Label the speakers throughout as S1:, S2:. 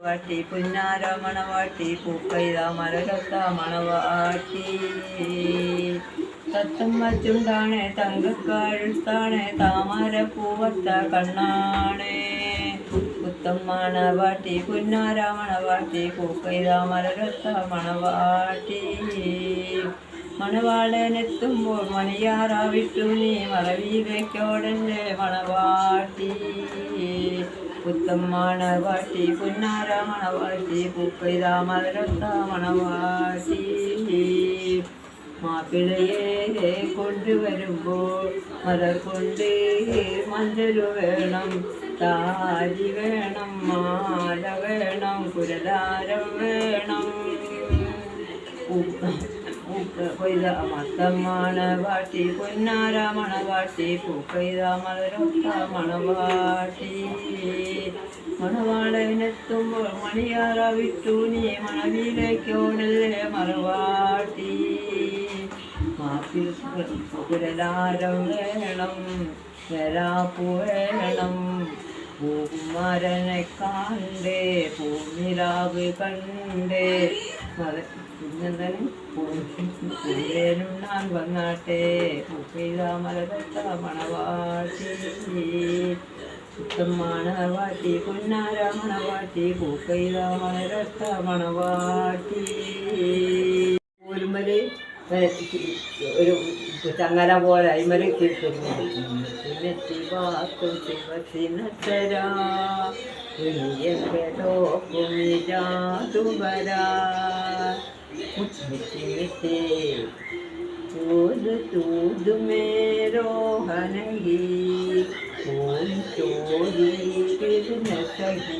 S1: വാട്ടി പുന്നാര മണവാട്ടി പൂക്കൈത മരകത്ത മണവാട്ടി തത്തമ്മ ചുണ്ടാണ് തങ്കക്കാഴുത്താണ് താമര പൂവത്ത കണ്ണാണേ. പുത്തമ്മണ വാട്ടി പുന്നാര മണവാട്ടി പൂക്കൈത മരകത്ത മണവാട്ടി മണവാളനെത്തുമ്പോൾ മണിയാറാവിട്ടു നീ മറവിയിലേക്കോടന്റെ മണവാട്ടി പുത്തം മണവാട്ടി പുന്നാര മണവാട്ടി പൂക്കൈത മലരത്ത മണവാട്ടി മാപ്പിളയെ കൊണ്ടുവരുമ്പോൾ മലർ കൊണ്ട് മഞ്ചലു വേണം താരി വേണം മാല വേണം കുരതാരം വേണം. കൊയ്ത മത്തമ്മണ വാട്ടി പൊന്നാര മണവാട്ടി പൂക്കൈത മലരൊത്ത മണവാട്ടി മണവാളനെത്തുമ്പോൾ മണിയാറ വിട്ടു നീ മണവിലേക്കോടല്ലേ മറവാട്ടി മാപ്പിൽ കുരലാരം വേണം വരാപ്പു വേണം പൂമരനെ കണ്ടേ പൂനിലാവ് കണ്ടേ. മത വന്നാട്ടെ. മണവാട്ടി മണവാട്ടി പൊന്നാര മണവാട്ടി. ഒരുമൽ ഒരു ചങ്ങല പോലെ അയിമൽ ശിവാക്കും ശിവസിനത്തരാ फिर से चूद चूद में रोहन ही कोई चोरी फिर न सही।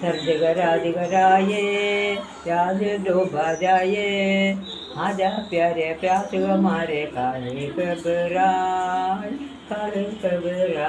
S1: सब जगह राज कराए प्याज डोबा जाए आजा प्यारे प्यास हमारे काले कबरा काले कबरा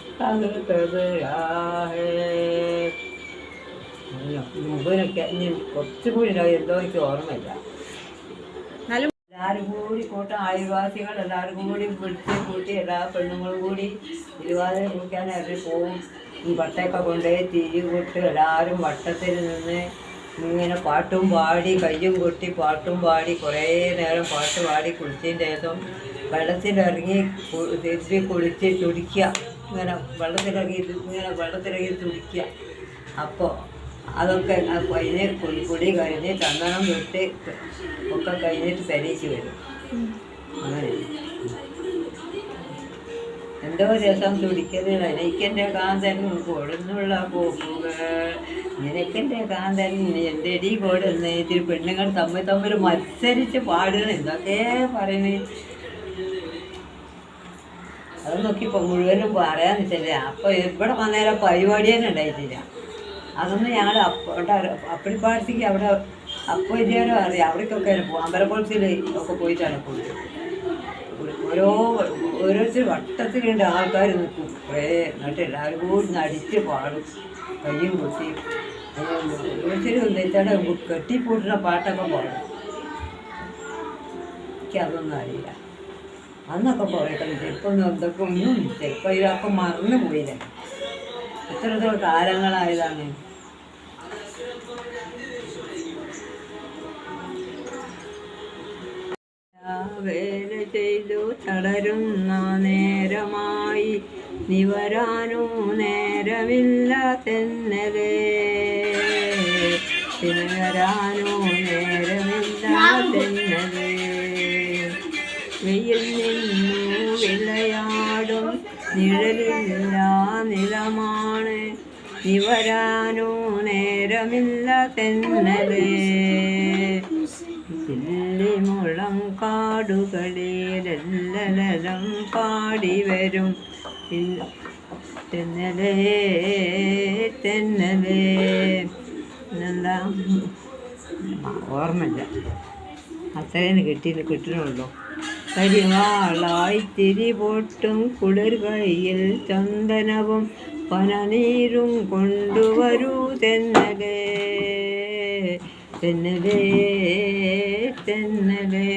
S1: कबराय कागे कबराए മുമ്പിനൊക്കെ ഇനി കുറച്ചുകൂടി ഉണ്ടാവും എന്തോ എനിക്ക് ഓർമ്മയില്ല എല്ലാവരും കൂടി കൂട്ടം അയൽവാസികൾ എല്ലാവരും കൂടി വിളിച്ച് കൂട്ടി എല്ലാ പെണ്ണുങ്ങളും കൂടി തിരുവാതിര കുളിക്കാൻ ഇറങ്ങി പോവും ഈ വട്ടയൊക്കെ കൊണ്ടുപോയി തിരി കൊട്ട് എല്ലാവരും വട്ടത്തിൽ നിന്ന് ഇങ്ങനെ പാട്ടും പാടി കയ്യും കൊട്ടി പാട്ടും പാടി കുറേ നേരം പാട്ട് പാടി കുളിച്ചതിൻ്റെ ശേഷം വെള്ളത്തിലിറങ്ങി കു- തിരുമ്പി കുളിച്ച് തുടിക്കുക ഇങ്ങനെ വെള്ളത്തിലിറങ്ങി ഇത് ഇങ്ങനെ വെള്ളത്തിലിറങ്ങി തുടിക്കുക അപ്പോൾ അതൊക്കെ കഴിഞ്ഞ് കുളി കഴിഞ്ഞ് ചന്ദനം തൊട്ട് ഒക്കെ കഴിഞ്ഞിട്ട് പരീക്ഷ വരും. അങ്ങനെ. എന്തോ രസം തുടിക്കുന്നത് എനിക്കെന്റെ കാന്തൻ കൊടുന്നുള്ള പോക്കുകൾ നിനക്കെന്റെ കാന്തൻ എന്റെ ഇടി കൊടുന്ന് ഇത്തിരി പെണ്ണുങ്ങൾ തമ്മിൽ തമ്മിൽ മത്സരിച്ച് പാടുകയാണ്. എന്തൊക്കെ പറയുന്നത് നോക്കി ഇപ്പം മുഴുവനും പറയാൻ വെച്ചല്ലേ. അപ്പോൾ ഇവിടെ വന്നേരം പരിപാടി തന്നെ ഉണ്ടായിട്ടില്ല. അതൊന്നും ഞങ്ങൾ അവിടെ പാർട്ടിക്ക് അവിടെ അപ്പോൾ ഇതേലും അറിയാം. അവിടേക്കൊക്കെ പോകും അമ്പലക്കുളത്തിൽ ഒക്കെ പോയിട്ടാണ് പോയത്. ഓരോ ഓരോരുത്തർ വട്ടത്തിലുണ്ട് ആൾക്കാർ നിൽക്കും കുറേ എന്നിട്ട് എല്ലാവരും കൂടി നടിച്ച് പാടും. കയ്യും കൊട്ടി ഓരോരുത്തരും എന്താണ് കെട്ടിപ്പൂട്ടുന്ന പാട്ടൊക്കെ പാടും എനിക്കതൊന്നും അറിയില്ല. അന്നൊക്കെ കളിച്ചു ഇപ്പം എന്തൊക്കെ ഒന്നും ഇപ്പൊ ഇതൊക്കെ മറന്നു പോയില്ല? എത്രത്തോളം കാലങ്ങളായതാണ് വേല ചെയ്തു തളരുന്ന നേരമായി നിവരാനോ നേരമില്ല തെന്നലേ. നിവരാനോ നേരമില്ല തെന്നലേ. വെയിൽ വിളയാടും നിഴലില്ല നിലമാണ്. നിവരാനോ നേരമില്ല തെന്നലേ. മുളം കാടുകളിലെല്ലലം പാടി വരും. തെന്നലേ തെന്നലേ. എന്താ ഓർമ്മയില്ല. അത്രേന്ന് കിട്ടി കിട്ടണുള്ളൂ കരിവാളായി തിരി പൊട്ടും കുളിർ കയ്യിൽ ചന്ദനവും പനനീരും കൊണ്ടുവരൂ തെന്നലേ തെന്നലേ തെന്നലേ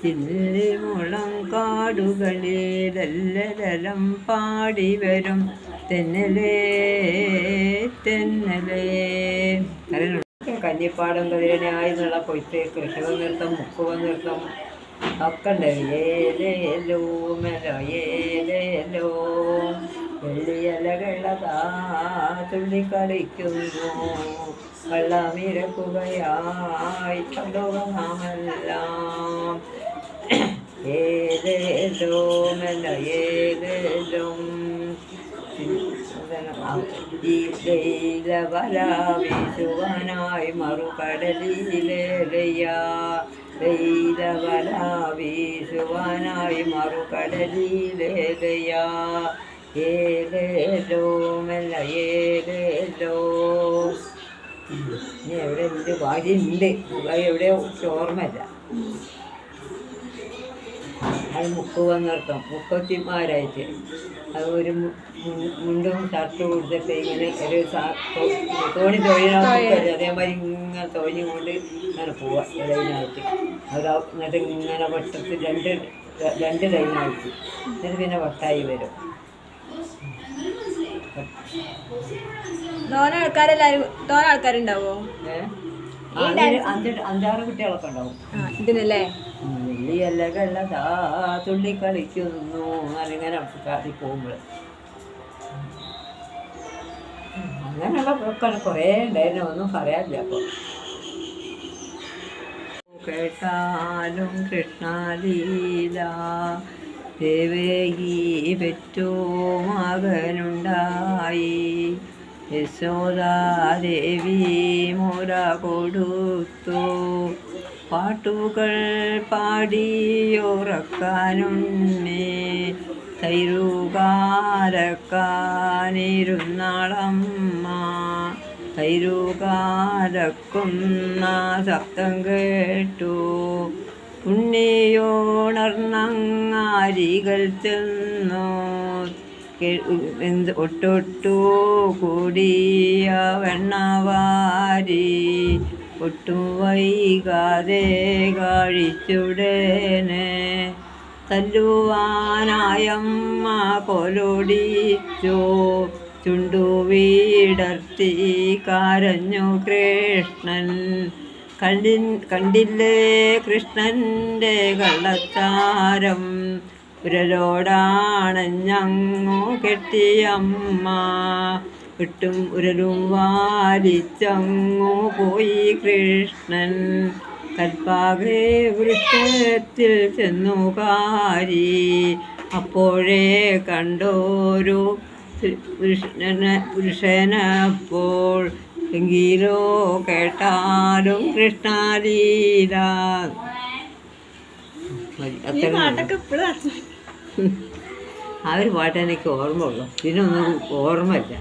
S1: ചില്ലി മുളം കാടുകളിലെല്ലരം പാടി വരും. തെന്നലേ തെന്നലേ. കന്നിപ്പാടം കതിരനായി എന്നുള്ള കൊയ്ത്ത് കൃഷക നൃത്തം മുക്കുവ നൃത്തം ഒക്കെ ഉണ്ട് ഏലേലോ മെല ഏലേലോ വെള്ളിയലകളതാ തുള്ളി കളിക്കുന്നു വെള്ളമിരക്കുകയായി കണ്ടോകനാമെല്ലാം ഏലേലോ മെല ഏലേലോ വീശുവാനായി മറുകടലിലേലയ്യ ദൈലവല വീശുവാനായി മറുകടലിലേലയ്യ ഏതേലോ മെല്ല ഇനി എവിടെ ഉണ്ട് ഭാര്യയുണ്ട് എവിടെയോ ഓർമ്മയില്ല അത് മുക്ക് വന്നിർത്തം മുക്കത്തിമാരായിട്ട്. അത് ഒരു മുണ്ടും ഷർട്ടും കൊടുത്തിട്ട് ഇങ്ങനെ ഒരു തോണി തൊഴിലാക്കി അതേമാതിരി ഇങ്ങനെ തോണി കൊണ്ട് ഇങ്ങനെ പോവാ ലൈനായിട്ട് അത് എന്നിട്ട് ഇങ്ങനെ വട്ടത്തിൽ രണ്ട് രണ്ട് ലൈനായിട്ട്. എന്നിട്ട് പിന്നെ വട്ടായി വരും.
S2: തോന ആൾക്കാരെല്ലാരും തോന ആൾക്കാരുണ്ടാവോ?
S1: അഞ്ചാറ് കുട്ടികളൊക്കെ ഉണ്ടാവും.
S2: ഇതിനല്ലേ?
S1: വെള്ളിയല്ലകള താ തുള്ളി കളിക്കുന്നു അങ്ങനെ കാട്ടി പോകുമ്പോൾ. അങ്ങനെയുള്ള പ്രൊക്കാണ് കുറേ ഉണ്ടായിരുന്നു ഒന്നും പറയാനില്ല അപ്പോൾ. കേട്ടാലും കൃഷ്ണാലീല ദേവേകി പെറ്റോ മകനുണ്ടായി. യശോദാദേവി മുര കൊടുത്തു. പാട്ടുകൾ പാടിയുറക്കാനുണ്ണേ തൈരുകാരക്കാനിരുന്നാളമ്മ തൈരുകാരക്കുന്ന ശബ്ദം കേട്ടു. ഉണ്ണിയോണർണങ്ങാരികൾ ചെന്നു. ഒട്ടൊട്ടു കൂടിയ വെണ്ണവാരി ഒട്ടും വൈകാതെ കാഴിച്ചുടേനെ. തല്ലുവാനായമ്മ കൊലൊടിച്ചു ചുണ്ടു വീടർത്തി കരഞ്ഞു കൃഷ്ണൻ. കണ്ടി കണ്ടില്ലേ കൃഷ്ണന്റെ കള്ളച്ചാരം? ഉരലോടാണഞ്ഞങ്ങു കെട്ടിയമ്മ. വിട്ടും ഉരലും വാലിച്ചങ്ങു പോയി കൃഷ്ണൻ. കൽപ്പാകെ വൃക്ഷത്തിൽ ചെന്നു കാരി. അപ്പോഴേ കണ്ടോരു പുരുഷനെ പുരുഷനപ്പോൾ എങ്കിലോ കേട്ടാലും കൃഷ്ണാലീല. ആ ഒരു പാട്ട് എനിക്ക് ഓർമ്മ ഉള്ളു. ഇതിനൊന്നും ഓർമ്മയില്ല.